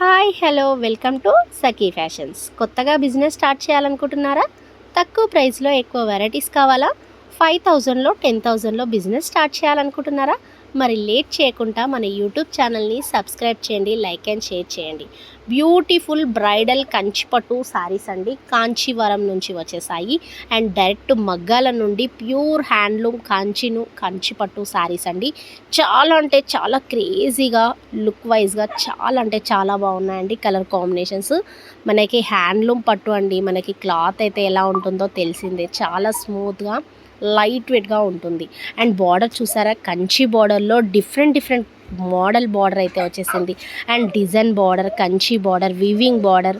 Hi hello welcome to Sakhi fashions. కొత్తగా business start చేయాలనుకుంటున్నారా? తక్కువ ప్రైస్లో ఎక్కువ వెరైటీస్ కావాలా? ఫైవ్ థౌజండ్లో టెన్ థౌజండ్లో బిజినెస్ స్టార్ట్ చేయాలనుకుంటున్నారా? మరి లేట్ చేయకుండా మన యూట్యూబ్ ఛానల్ని సబ్స్క్రైబ్ చేయండి లైక్ అండ్ షేర్ చేయండి. బ్యూటిఫుల్ బ్రైడల్ కంచిపట్టు శారీస్ అండి. కాంచీవరం నుంచి వచ్చేసాయి. అండ్ డైరెక్ట్ మగ్గాల నుండి ప్యూర్ హ్యాండ్లూమ్ కాంచిను కంచిపట్టు శారీస్ అండి. చాలా అంటే చాలా క్రేజీగా లుక్ వైజ్గా చాలా అంటే చాలా బాగున్నాయండి కలర్ కాంబినేషన్స్. మనకి హ్యాండ్లూమ్ పట్టు అండి. మనకి క్లాత్ అయితే ఎలా ఉంటుందో తెలిసిందే. చాలా స్మూత్గా లైట్ వెయిట్గా ఉంటుంది. అండ్ బార్డర్ చూసారా? కంచి బార్డర్లో డిఫరెంట్ డిఫరెంట్ మోడల్ బార్డర్ అయితే వచ్చేసింది. And design border Kanchi border weaving border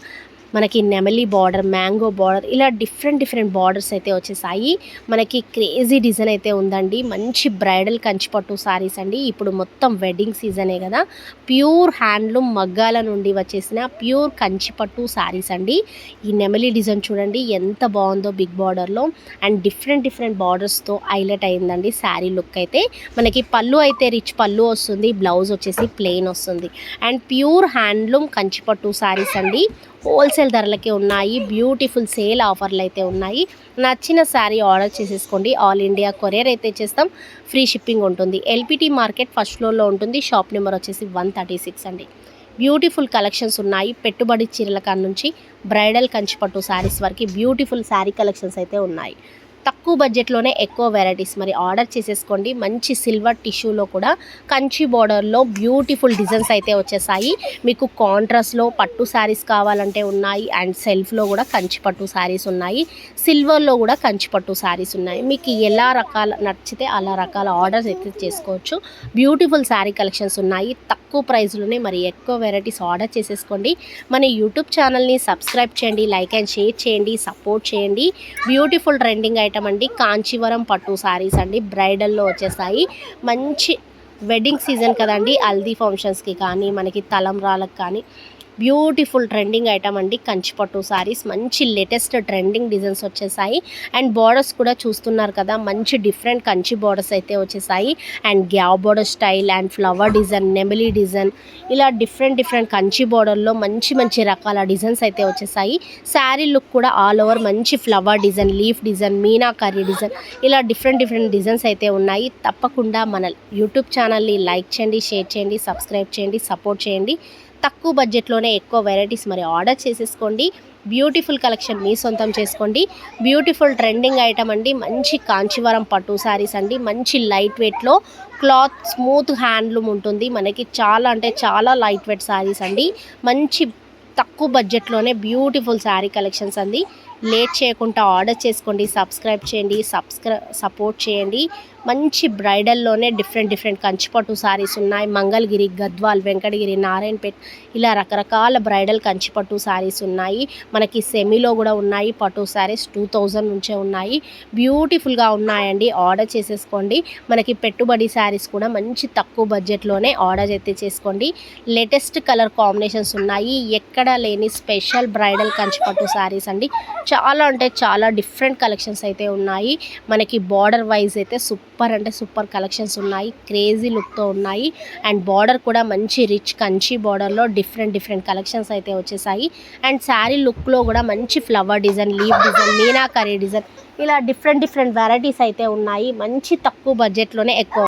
మనకి నెమలి బార్డర్ మ్యాంగో బార్డర్ ఇలా డిఫరెంట్ డిఫరెంట్ బార్డర్స్ అయితే వచ్చేసాయి. మనకి క్రేజీ డిజైన్ అయితే ఉందండి. మంచి బ్రైడల్ కంచిపట్టు సారీస్ అండి. ఇప్పుడు మొత్తం వెడ్డింగ్ సీజనే కదా. ప్యూర్ హ్యాండ్లూమ్ మగ్గాల నుండి వచ్చేసిన ప్యూర్ కంచిపట్టు సారీస్ అండి. ఈ నెమలి డిజైన్ చూడండి ఎంత బాగుందో బిగ్ బార్డర్లో. అండ్ డిఫరెంట్ డిఫరెంట్ బార్డర్స్తో హైలైట్ అయిందండి శారీ లుక్ అయితే. మనకి పళ్ళు అయితే రిచ్ పళ్ళు వస్తుంది బ్లౌజ్ వచ్చేసి ప్లెయిన్ వస్తుంది. అండ్ ప్యూర్ హ్యాండ్లూమ్ కంచిపట్టు సారీస్ అండి. హోల్సేల్ ధరలకే ఉన్నాయి బ్యూటిఫుల్ సేల్ ఆఫర్లు అయితే ఉన్నాయి. నచ్చిన శారీ ఆర్డర్ చేసేసుకోండి. ఆల్ ఇండియా కొరియర్ అయితే చేస్తాం. ఫ్రీ షిప్పింగ్ ఉంటుంది. ఎల్పిటి మార్కెట్ ఫస్ట్ ఫ్లోర్లో ఉంటుంది. షాప్ నెంబర్ వచ్చేసి వన్ థర్టీ సిక్స్ అండి. బ్యూటిఫుల్ కలెక్షన్స్ ఉన్నాయి. పెట్టుబడి చీరల కాడ నుంచి బ్రైడల్ కంచిపట్టు శారీస్ వరకు బ్యూటిఫుల్ శారీ కలెక్షన్స్ అయితే ఉన్నాయి. తక్కువ బడ్జెట్లోనే ఎక్కువ వెరైటీస్ మరి ఆర్డర్ చేసేసుకోండి. మంచి సిల్వర్ టిష్యూలో కూడా కంచి బార్డర్లో బ్యూటిఫుల్ డిజైన్స్ అయితే వచ్చేసాయి. మీకు కాంట్రాస్ట్లో పట్టు శారీస్ కావాలంటే ఉన్నాయి. అండ్ సెల్ఫ్లో కూడా కంచి పట్టు శారీస్ ఉన్నాయి. సిల్వర్లో కూడా కంచి పట్టు శారీస్ ఉన్నాయి. మీకు ఎలా రకాల నచ్చితే అలా రకాల ఆర్డర్స్ అయితే చేసుకోవచ్చు. బ్యూటిఫుల్ శారీ కలెక్షన్స్ ఉన్నాయి. తక్కువ ప్రైస్లోనే మరి ఎక్కువ వెరైటీస్ ఆర్డర్ చేసేసుకోండి. మన యూట్యూబ్ ఛానల్ని సబ్స్క్రైబ్ చేయండి. లైక్ అండ్ షేర్ చేయండి. సపోర్ట్ చేయండి. బ్యూటిఫుల్ ట్రెండింగ్ ఐటమ్ అండి. కాంచీవరం పట్టు శారీస్ అండి. బ్రైడల్లో వచ్చేసాయి. మంచి వెడ్డింగ్ సీజన్ కదండి. హల్దీ ఫంక్షన్స్కి కానీ మనకి తలంరాలకు కానీ. బ్యూటిఫుల్ ట్రెండింగ్ ఐటమ్ అండి కంచిపట్టు సారీస్. మంచి లేటెస్ట్ ట్రెండింగ్ డిజైన్స్ వచ్చేసాయి. అండ్ బార్డర్స్ కూడా చూస్తున్నారు కదా మంచి డిఫరెంట్ కంచి బార్డర్స్ అయితే వచ్చేసాయి. And gave border style and flower design నెమిలీ design ఇలా డిఫరెంట్ డిఫరెంట్ కంచి బార్డర్లో మంచి మంచి రకాల డిజైన్స్ అయితే వచ్చేసాయి. శారీ లుక్ కూడా ఆల్ ఓవర్ మంచి flower design leaf design Meena curry design ఇలా డిఫరెంట్ డిఫరెంట్ డిజైన్స్ అయితే ఉన్నాయి. తప్పకుండా మన యూట్యూబ్ ఛానల్ని లైక్ చేయండి షేర్ చేయండి సబ్స్క్రైబ్ చేయండి సపోర్ట్ చేయండి. తక్కువ బడ్జెట్లోనే ఎక్కువ వెరైటీస్ మరి ఆర్డర్ చేసేసుకోండి. బ్యూటిఫుల్ కలెక్షన్ మీ సొంతం చేసుకోండి. బ్యూటిఫుల్ ట్రెండింగ్ ఐటమ్ అండి. మంచి కాంచీవరం పట్టు శారీస్ అండి. మంచి లైట్ వెయిట్లో క్లాత్ స్మూత్ హ్యాండ్లూమ్ ఉంటుంది. మనకి చాలా అంటే చాలా లైట్ వెయిట్ శారీస్ అండి. మంచి తక్కువ బడ్జెట్లోనే బ్యూటిఫుల్ శారీ కలెక్షన్స్ అండి. లేట్ చేయకుండా ఆర్డర్ చేసుకోండి సబ్స్క్రైబ్ చేయండి సబ్స్క్రై సపోర్ట్ చేయండి. మంచి బ్రైడల్లోనే డిఫరెంట్ డిఫరెంట్ కంచిపట్టు సారీస్ ఉన్నాయి. మంగళగిరి గద్వాల్ వెంకటగిరి నారాయణపేట్ ఇలా రకరకాల బ్రైడల్ కంచిపట్టు శారీస్ ఉన్నాయి. మనకి సెమీలో కూడా ఉన్నాయి. పట్టు శారీస్ టూ థౌజండ్ నుంచే ఉన్నాయి. బ్యూటిఫుల్గా ఉన్నాయండి. ఆర్డర్ చేసేసుకోండి. మనకి పెట్టుబడి శారీస్ కూడా మంచి తక్కువ బడ్జెట్లోనే ఆర్డర్ అయితే చేసుకోండి. లేటెస్ట్ కలర్ కాంబినేషన్స్ ఉన్నాయి. ఎక్కడ లేని స్పెషల్ బ్రైడల్ కంచిపట్టు శారీస్ అండి. చాలా అంటే చాలా డిఫరెంట్ కలెక్షన్స్ అయితే ఉన్నాయి. మనకి బార్డర్ వైజ్ అయితే సూపర్ అంటే సూపర్ కలెక్షన్స్ ఉన్నాయి. క్రేజీ లుక్తో ఉన్నాయి. అండ్ బార్డర్ కూడా మంచి రిచ్ కంచి బార్డర్లో డిఫరెంట్ డిఫరెంట్ కలెక్షన్స్ అయితే వచ్చేసాయి. అండ్ శారీ లుక్లో కూడా మంచి flower design leave design Meena curry design ఇలా డిఫరెంట్ డిఫరెంట్ వెరైటీస్ అయితే ఉన్నాయి. మంచి తక్కువ బడ్జెట్లోనే ఎక్కువ